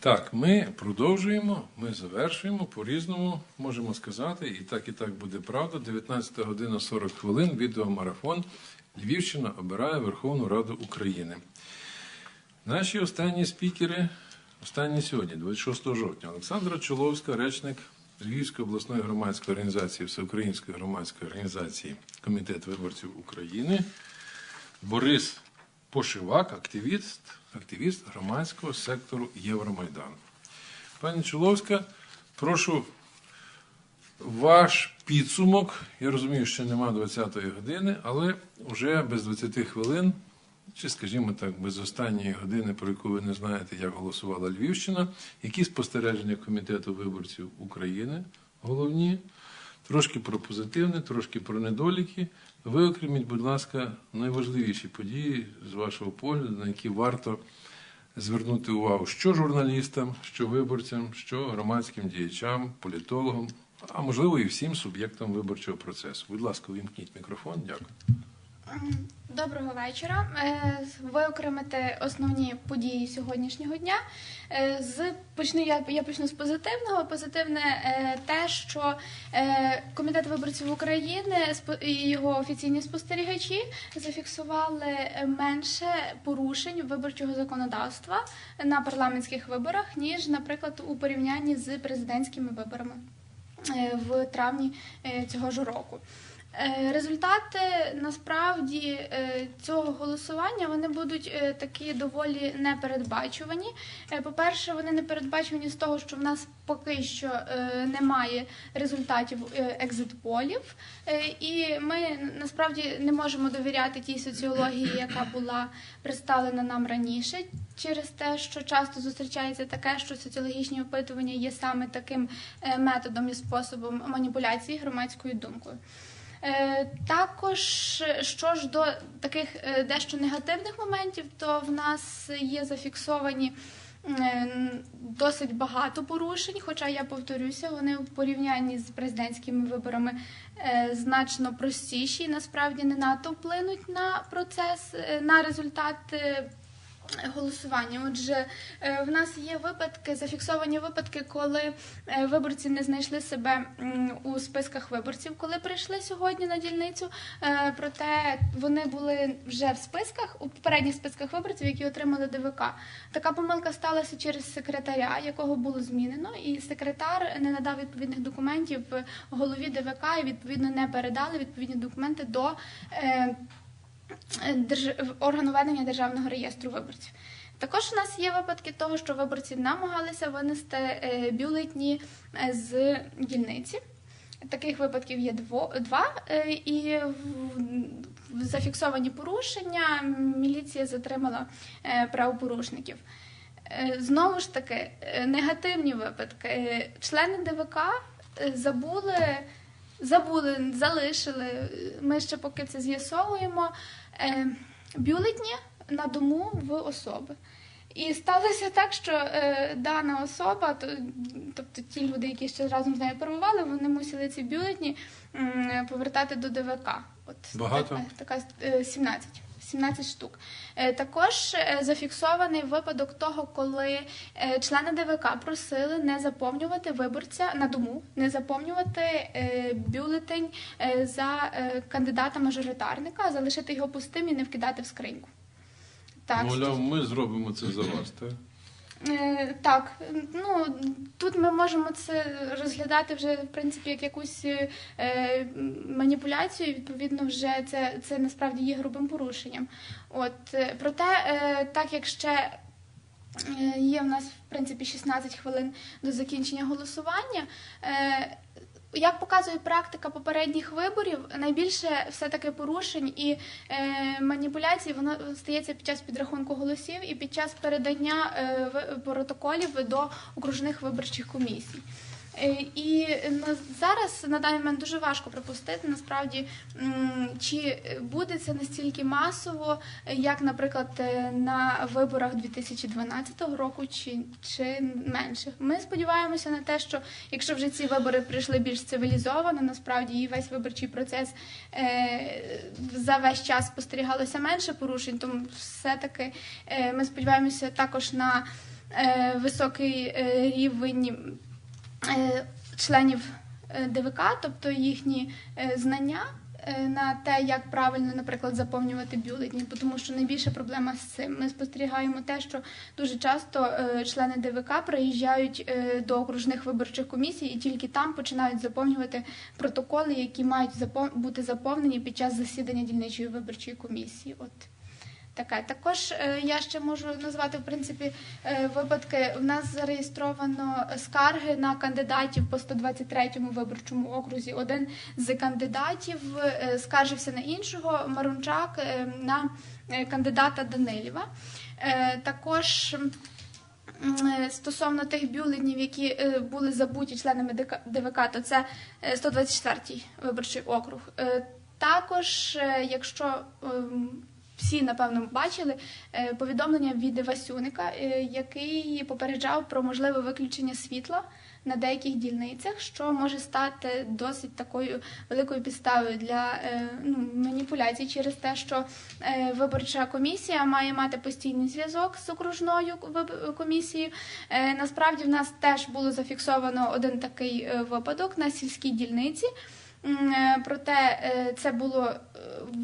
Так, ми продовжуємо, ми завершуємо по-різному, можемо сказати, і так і так буде правда. 19 година 40 хвилин, відеомарафон. Львівщина обирає Верховну Раду України. Наші останні спікери, останні сьогодні, 26 жовтня, Олександра Чоловська, речник Львівської обласної громадської організації, Всеукраїнської громадської організації Комітет виборців України, Борис Пошивак, активіст, активіст громадського сектору Євромайдану. Пані Чоловська, прошу ваш підсумок. Я розумію, що нема 20-ї години, але вже без 20 хвилин, чи, скажімо так, без останньої години, про яку ви не знаєте, як голосувала Львівщина, які спостереження Комітету виборців України головні, трошки про позитивне, трошки про недоліки. Виокреміть, будь ласка, найважливіші події з вашого погляду, на які варто звернути увагу що журналістам, що виборцям, що громадським діячам, політологам, а можливо і всім суб'єктам виборчого процесу. Будь ласка, увімкніть мікрофон. Дякую. Доброго вечора. Е, Виокремити основні події сьогоднішнього дня. Е, З почну я, я почну з позитивного. Позитивне е, те, що комітет виборців України і його офіційні спостерігачі зафіксували менше порушень виборчого законодавства на парламентських виборах, ніж, наприклад, у порівнянні з президентськими виборами в травні цього ж року. Е, Результати насправді е, цього голосування вони будуть е, такі доволі непередбачувані. По-перше, вони непередбачувані з того, що в нас поки що немає результатів екзитполів, і ми насправді не можемо довіряти тій соціології, яка була представлена нам раніше, через те, що часто зустрічається таке, що соціологічні опитування є саме таким методом і способом маніпуляції громадською думкою. Е, Також що ж до таких е, дещо негативних моментів, то в нас є зафіксовані е, досить багато порушень. Хоча я повторюся, вони в порівнянні з президентськими виборами значно простіші. і Насправді не надто вплинуть на процес, на результат. Голосування. Отже, е, в нас є випадки, зафіксовані випадки, коли е, виборці не знайшли себе у списках виборців, коли прийшли сьогодні на дільницю. Е, Проте вони були вже в списках у попередніх списках виборців, які отримали ДВК. Така помилка сталася через секретаря, якого було змінено, і секретар не надав відповідних документів голові ДВК і відповідно не передали відповідні документи до. Е, держ- органу ведення державного реєстру виборців. Також у нас є випадки того, що виборці намагалися винести е, бюлетні е, з дільниці. Таких випадків є два, і зафіксовані порушення міліція затримала правопорушників. Знову ж таки, негативні випадки. Члени ДВК забули, забули, залишили. Ми ще поки це з'ясовуємо. е, Бюлетні на дому в особи. І сталося так, що е, дана особа, то, тобто ті люди, які ще разом з нею перебували, вони мусили ці бюлетні м, повертати до ДВК. От Багато? така, така е, 17. 17 штук. Е, Також е, зафіксований випадок того, коли е, члени ДВК просили не заповнювати виборця на дому, не заповнювати бюлетень за кандидата-мажоритарника, а залишити його пустим і не вкидати в скриньку. Так, Мовляв, ми зробимо це за вас, так? Е, Так, ну тут ми можемо це розглядати вже в принципі як якусь е, маніпуляцію. Відповідно, вже це, це насправді є грубим порушенням. От е, проте, так як ще є в нас в принципі 16 хвилин до закінчення голосування. Як показує практика попередніх виборів, найбільше все-таки порушень і е, маніпуляцій воно стається під час підрахунку голосів і під час передання е, протоколів до окружних виборчих комісій. Е, І на зараз на даний момент дуже важко припустити насправді, чи буде це настільки масово, як, наприклад, е, на виборах 2012 року, чи, чи менше. Ми сподіваємося на те, що якщо вже ці вибори прийшли більш цивілізовано, насправді і весь виборчий процес е, за весь час спостерігалося менше порушень, тому все-таки ми сподіваємося також на високий рівень членів е, ДВК, тобто їхні е, знання е, на те, як правильно, наприклад, заповнювати бюлетні, тому що найбільша проблема з цим. Ми спостерігаємо те, що дуже часто е, члени ДВК приїжджають е, до окружних виборчих комісій і тільки там починають заповнювати протоколи, які мають бути заповнені під час засідання дільничої виборчої комісії. От таке. Також е, я ще можу назвати в принципі е, випадки. У нас зареєстровано скарги на кандидатів по 123-му виборчому окрузі. Один з кандидатів е, скаржився на іншого Марунчак на кандидата Данилєва. Також стосовно тих бюлетнів, які були забуті членами ДВК, то це е, 124-й виборчий округ. Також, якщо ем, всі напевно бачили е, повідомлення від Васюника, е, який попереджав про можливе виключення світла на деяких дільницях, що може стати досить такою великою підставою для е, ну, маніпуляцій через те, що виборча комісія має мати постійний зв'язок з окружною комісією. Насправді в нас теж було зафіксовано один такий випадок на сільській дільниці. Е, Проте е, це було е,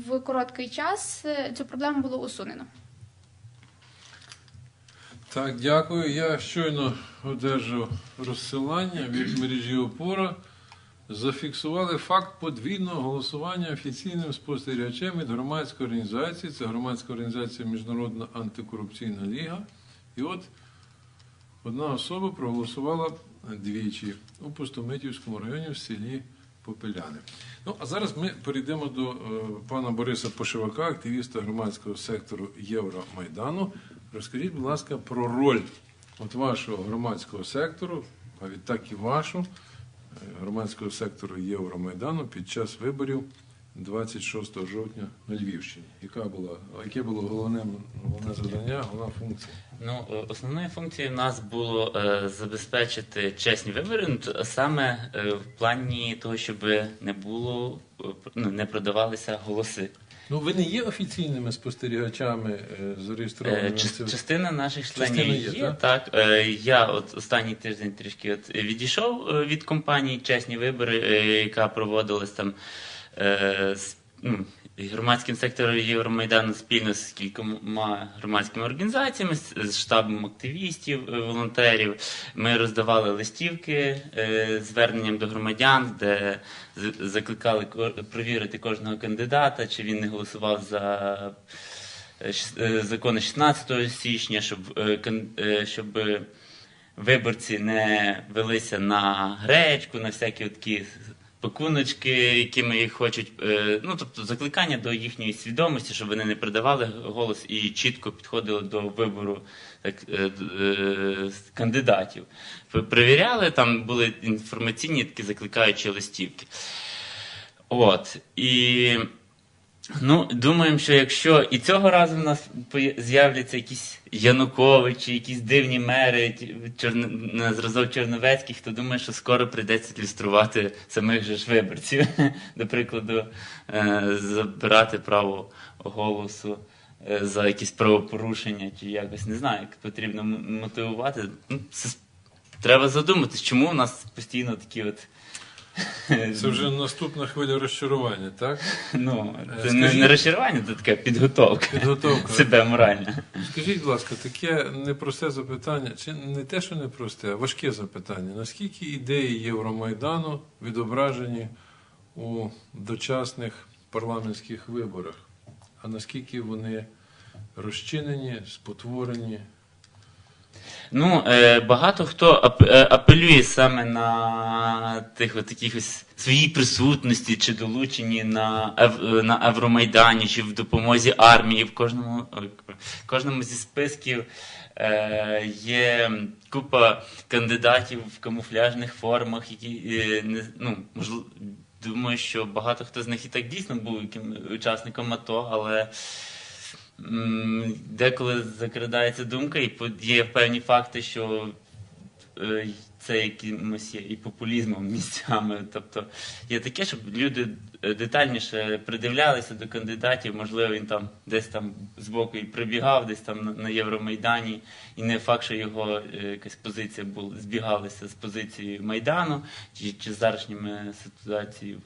в короткий час. Цю проблему було усунено. Так, дякую. Я щойно одержав розсилання від мережі Опора. Зафіксували факт подвійного голосування офіційним спостерігачем від громадської організації. Це громадська організація Міжнародна антикорупційна ліга. І от одна особа проголосувала двічі у Пустомитівському районі в селі Попеляни. Ну, а зараз ми перейдемо до е, пана Бориса Пошивака, активіста громадського сектору Євромайдану. Розкажіть, будь ласка, про роль от вашого громадського сектору, а відтак і вашу е, громадського сектору Євромайдану під час виборів 26 жовтня на Львівщині. Яка була, яке було головне, головне завдання, головна функція? Ну, е, основною функцією в нас було е, забезпечити чесні вибори, ну, саме е, в плані того, щоб не було, е, ну, не продавалися голоси. Ну, ви не є офіційними спостерігачами е, зареєстрованими. Е, на частина наших Частина членів є, є, так. Е, Я от останній тиждень трішки от відійшов е, від компанії Чесні вибори, е, яка проводилась там е, з ну, громадським сектором Євромайдану спільно з кількома громадськими організаціями, з, штабом активістів, е, волонтерів. Ми роздавали листівки е, зверненням до громадян, де закликали провірити кожного кандидата, чи він не голосував за е, закони 16 січня, щоб, щоб виборці не велися на гречку, на всякі такі пакуночки, якими їх хочуть. е, Ну, тобто закликання до їхньої свідомості, щоб вони не придавали голос і чітко підходили до вибору так, е, е, кандидатів. Перевіряли, там були інформаційні такі закликаючі листівки. От. І Ну, думаємо, що якщо і цього разу в нас з'являться якісь Януковичі, якісь дивні мери, ті- Чорн... на зразок Черновецьких, то думаю, що скоро прийдеться ілюструвати самих же ж виборців. До прикладу, е, забирати право голосу е, за якісь правопорушення, чи якось не знаю, як потрібно мотивувати. Ну, це треба задуматись, чому у нас постійно такі от. Це вже наступна хвиля розчарування, так? Ну, Е, це не, скажіть- не розчарування, це така підготовка. Підготовка. Себе морально. Скажіть, будь ласка, таке непросте запитання, чи не те, що непросте, а важке запитання. Наскільки ідеї Євромайдану відображені у дочасних парламентських виборах? А наскільки вони розчинені, спотворені? Ну, е, багато хто е, апелює саме на тих от якихось своїй присутності чи долученні на, на Евромайдані, чи в допомозі армії. В кожному, в кожному зі списків е, є купа кандидатів в камуфляжних формах, які е, не, ну, можливо, думаю, що багато хто з них і так дійсно був учасником АТО, але. Деколи закрадається думка, і є певні факти, що е, це якимось є і популізмом місцями. Тобто є таке, щоб люди е, детальніше придивлялися до кандидатів. Можливо, він там десь там збоку і прибігав, десь там на, Євромайдані, і не факт, що його е, якась позиція була збігалася з позицією Майдану чи, чи з зарашніми ситуацією.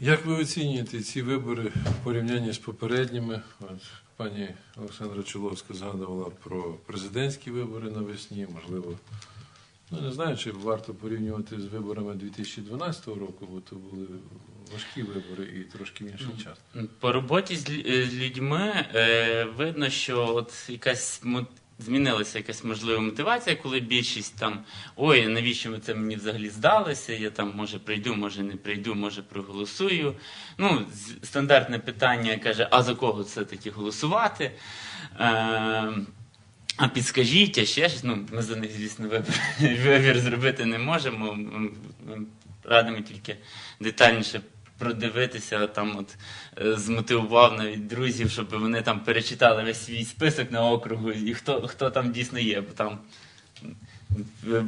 Як ви оцінюєте ці вибори в порівнянні з попередніми? От пані Олександра Чоловська згадувала про президентські вибори навесні, можливо. Ну, не знаю, чи варто порівнювати з виборами 2012 року, бо то були важкі вибори і трошки інший час. По роботі з е, людьми е, видно, що от якась змінилася якась можлива мотивація, коли більшість там ой, навіщо це мені взагалі здалося? Я там може прийду, може не прийду, може проголосую. Ну, стандартне питання каже: а за кого це таки голосувати? Е, а підскажіть, а ще щось. Ну, ми за них, звісно, вибір, вибір зробити не можемо. Радимо тільки детальніше продивитися, там от е, змотивував навіть друзів, щоб вони там перечитали весь свій список на округу і хто, хто там дійсно є. Бо там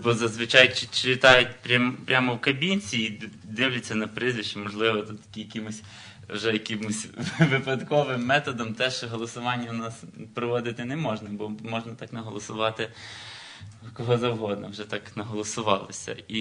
бо зазвичай читають прям, прямо в кабінці і дивляться на прізвище, можливо, тут якимось вже якимось випадковим методом теж голосування у нас проводити не можна, бо можна так наголосувати кого завгодно, вже так наголосувалося. І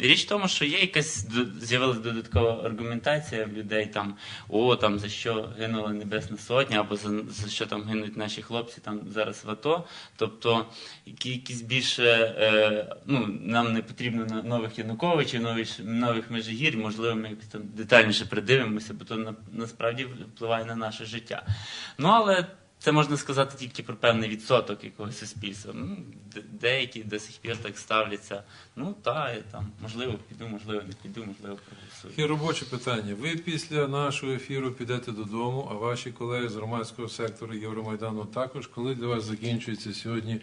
річ в тому, що є якась з'явилася додаткова аргументація в людей там, о, там за що гинула Небесна Сотня, або за, за що там гинуть наші хлопці там зараз в АТО. Тобто якісь більше е, ну, нам не потрібно нових Януковичів, нових, нових межигір, можливо, ми якось там детальніше придивимося, бо то на, насправді впливає на наше життя. Ну але це можна сказати тільки про певний відсоток якогось суспільства. Ну, деякі до сих пір так ставляться. Ну та я там можливо піду, можливо, не піду, можливо, проголосую. І робоче питання. Ви після нашого ефіру підете додому, а ваші колеги з громадського сектору Євромайдану також, коли для вас закінчується сьогодні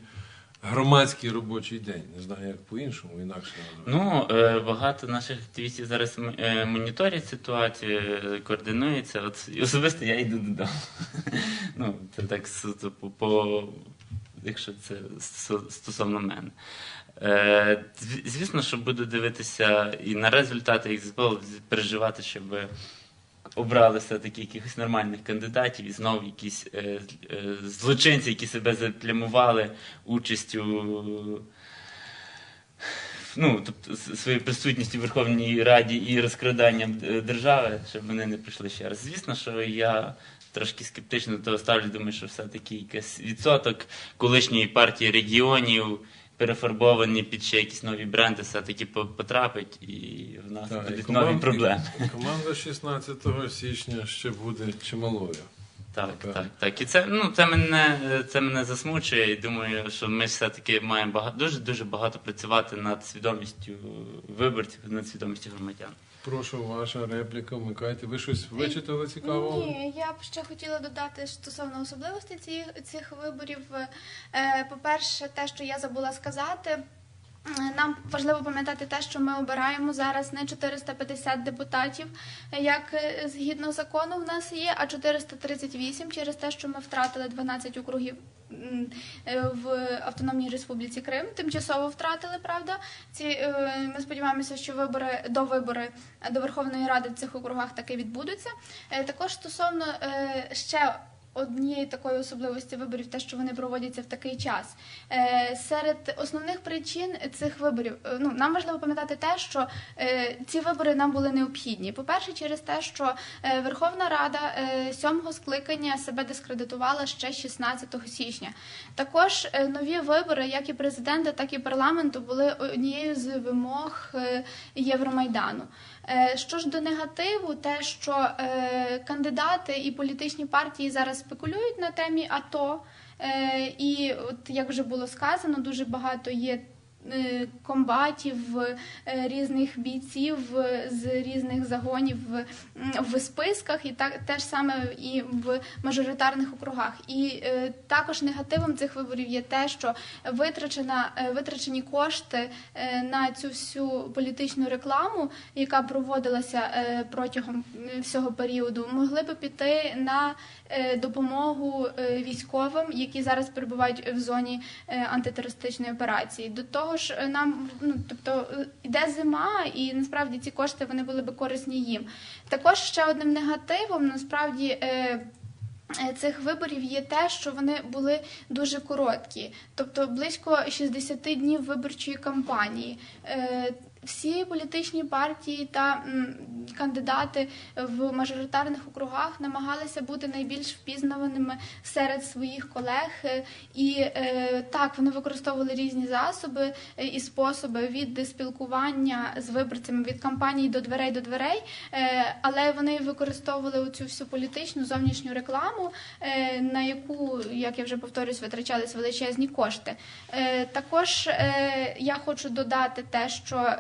громадський робочий день? Не знаю, як по-іншому, інакше. Ну, е, багато наших активістів зараз е, моніторять ситуацію, е, координуються. От особисто я йду додому. Ну, це так суто по, по якщо це стосовно мене. Звісно, що буду дивитися і на результати їх переживати, щоб обрали все-таки якихось нормальних кандидатів і знову якісь е, е, злочинці, які себе заплямували участю ну, тобто своєю присутністю в Верховній Раді і розкраданням е, держави, щоб вони не прийшли ще раз. Звісно, що я трошки скептично до того ставлю, думаю, що все-таки якийсь відсоток колишньої партії регіонів. Перефарбовані під ще якісь нові бренди, все-таки по- потрапить, і нас Так, будуть команд- нові проблеми. Команда 16 січня ще буде чималою. Так, Так. так, так. І це, ну, це, мене, це мене засмучує. І думаю, що ми все-таки маємо багато, дуже дуже багато працювати над свідомістю виборців, над свідомістю громадян. Прошу, ваша репліка, вмикайте. Ви щось вичитали цікавого? Ні, я б ще хотіла додати стосовно особливостей цих, цих виборів. Е, По-перше, те, що я забула сказати. Нам важливо пам'ятати те, що ми обираємо зараз не 450 депутатів, як е, згідно закону в нас є, а 438 через те, що ми втратили 12 округів е, в Автономній Республіці Крим. Тимчасово втратили, правда. Ці е, ми сподіваємося, що вибори до вибори до Верховної Ради в цих округах таки відбудуться. Також стосовно ще. Однієї такої особливості виборів, те, що вони проводяться в такий час. Е, серед основних причин цих виборів, е, ну нам важливо пам'ятати те, що е, ці вибори нам були необхідні. По-перше, через те, що Верховна Рада сьомого скликання себе дискредитувала ще 16 січня. Також нові вибори, як і президента, так і парламенту, були однією з вимог Євромайдану. Що ж до негативу, те, що кандидати і політичні партії зараз спекулюють на темі АТО, е, і от як вже було сказано, дуже багато є комбатів, е, різних бійців е, з різних загонів в, списках, і так теж саме і в мажоритарних округах. І е, також негативом цих виборів є те, що витрачена е, витрачені кошти е, на цю всю політичну рекламу, яка проводилася е, протягом е, всього періоду, могли би піти на е, допомогу е, військовим, які зараз перебувають в зоні е, антитерористичної операції. До того ж, е, нам ну тобто іде йде зима, і насправді ці кошти вони були би корисні їм. Також ще одним негативом насправді. е, е, Цих виборів є те, що вони були дуже короткі, тобто близько 60 днів виборчої кампанії. Всі політичні партії та кандидати в мажоритарних округах намагалися бути найбільш впізнаваними серед своїх колег, Е, і е, так вони використовували різні засоби е, і способи від спілкування з виборцями від кампанії до дверей до дверей, але вони використовували цю всю політичну зовнішню рекламу, на яку, як я вже повторюсь, витрачались величезні кошти. Також я хочу додати те, що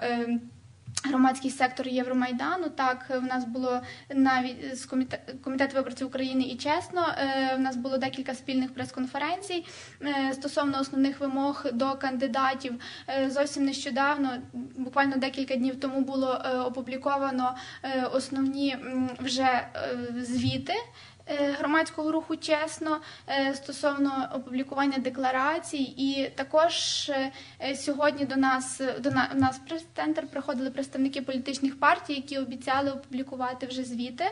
Громадський сектор Євромайдану. Так, в нас було навіть з комітет, комітет виборців України і чесно. е, В нас було декілька спільних прес-конференцій е, стосовно основних вимог до кандидатів. Е, Зовсім нещодавно, буквально декілька днів тому, було опубліковано основні вже звіти. Е, Громадського руху чесно е, стосовно опублікування декларацій, і також е, сьогодні до нас до на- в нас прес-центр приходили представники політичних партій, які обіцяли опублікувати вже звіти,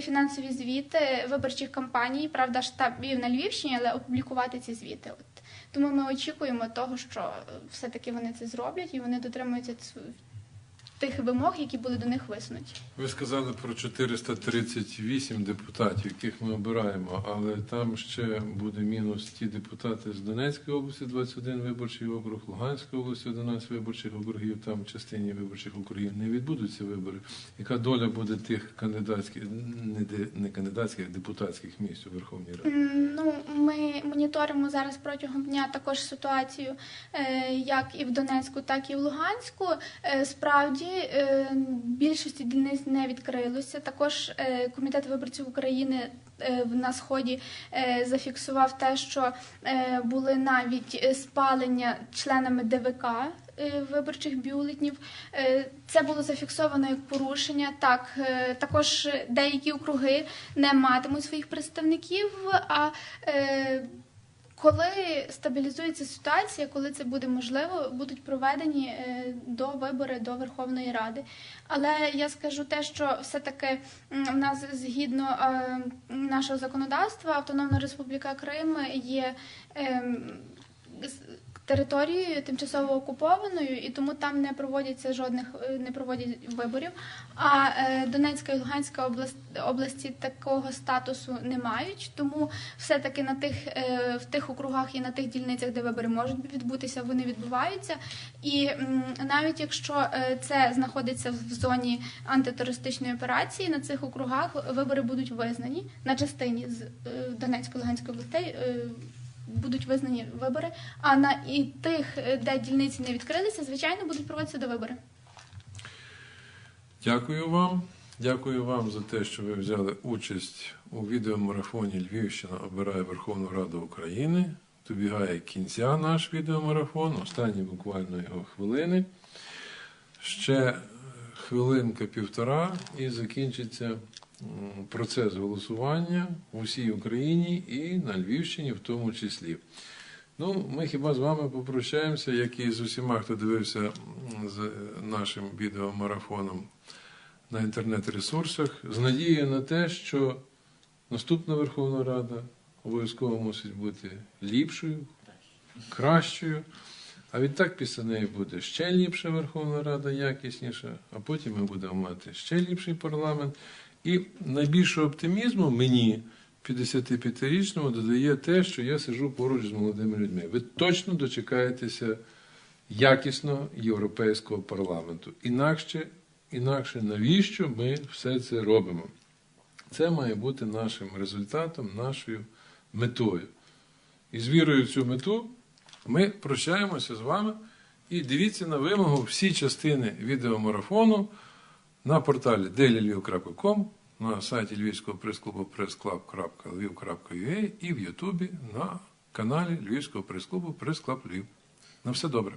фінансові звіти виборчих кампаній. Правда, штабів на Львівщині, але опублікувати ці звіти. От тому ми очікуємо того, що е, все-таки вони це зроблять і вони дотримуються цю- тих вимог, які були до них висунуті. Ви сказали про 438 депутатів, яких ми обираємо, але там ще буде мінус ті депутати з Донецької області, 21 виборчий округ, Луганської області, 11 виборчих округів, там в частині виборчих округів не відбудуться вибори. Яка доля буде тих кандидатських, не, де- не кандидатських, а депутатських місць у Верховній Раді? Ну, ми моніторимо зараз протягом дня також ситуацію, е, як і в Донецьку, так і в Луганську. Е, Справді більшості дільниць не відкрилося. Також е, комітет виборців України е, на сході е, зафіксував те, що е, були навіть е, спалення членами ДВК. е, Виборчих бюлетнів Е, це було зафіксовано як порушення. Так, е, також деякі округи не матимуть своїх представників. А е, коли стабілізується ситуація, коли це буде можливо, будуть проведені е, до вибори до Верховної Ради. Але я скажу те, що все-таки в нас згідно е, нашого законодавства, Автономна Республіка Крим є. Територією тимчасово окупованою, і тому там не проводяться жодних е, не проводять виборів. А е, Донецька і Луганська область, області такого статусу не мають. Тому все-таки на тих е, в тих округах і на тих дільницях, де вибори можуть відбутися, вони відбуваються. І навіть якщо це знаходиться в зоні антитерористичної операції, на цих округах вибори будуть визнані на частині з Донецької Луганської областей. Будуть визнані вибори, а на і тих, е, де дільниці не відкрилися, звичайно, будуть проводитися до вибори. Дякую вам. Дякую вам за те, що ви взяли участь у відеомарафоні Львівщина обирає Верховну Раду України. Добігає кінця наш відеомарафон, останні буквально його хвилини. Ще е, хвилинка півтора і закінчиться процес голосування в усій Україні і на Львівщині в тому числі. Ну, ми хіба з вами попрощаємося, як і з усіма, хто дивився з нашим відеомарафоном на інтернет-ресурсах, з надією на те, що наступна Верховна Рада обов'язково мусить бути ліпшою, кращою. А відтак після неї буде ще ліпша Верховна Рада, якісніша, а потім ми будемо мати ще ліпший парламент. І найбільшого оптимізму мені, 55-річному, додає те, що я сиджу поруч з молодими людьми. Ви точно дочекаєтеся якісного європейського парламенту. Інакше, інакше навіщо ми все це робимо? Це має бути нашим результатом, нашою метою. І з вірою в цю мету ми прощаємося з вами І дивіться на вимогу всі частини відеомарафону на порталі dailylviv.com, на сайті Львівського прес-клубу pressclub.lviv.ua і в Ютубі на каналі Львівського прес-клубу Прес-клуб Львів. На все добре.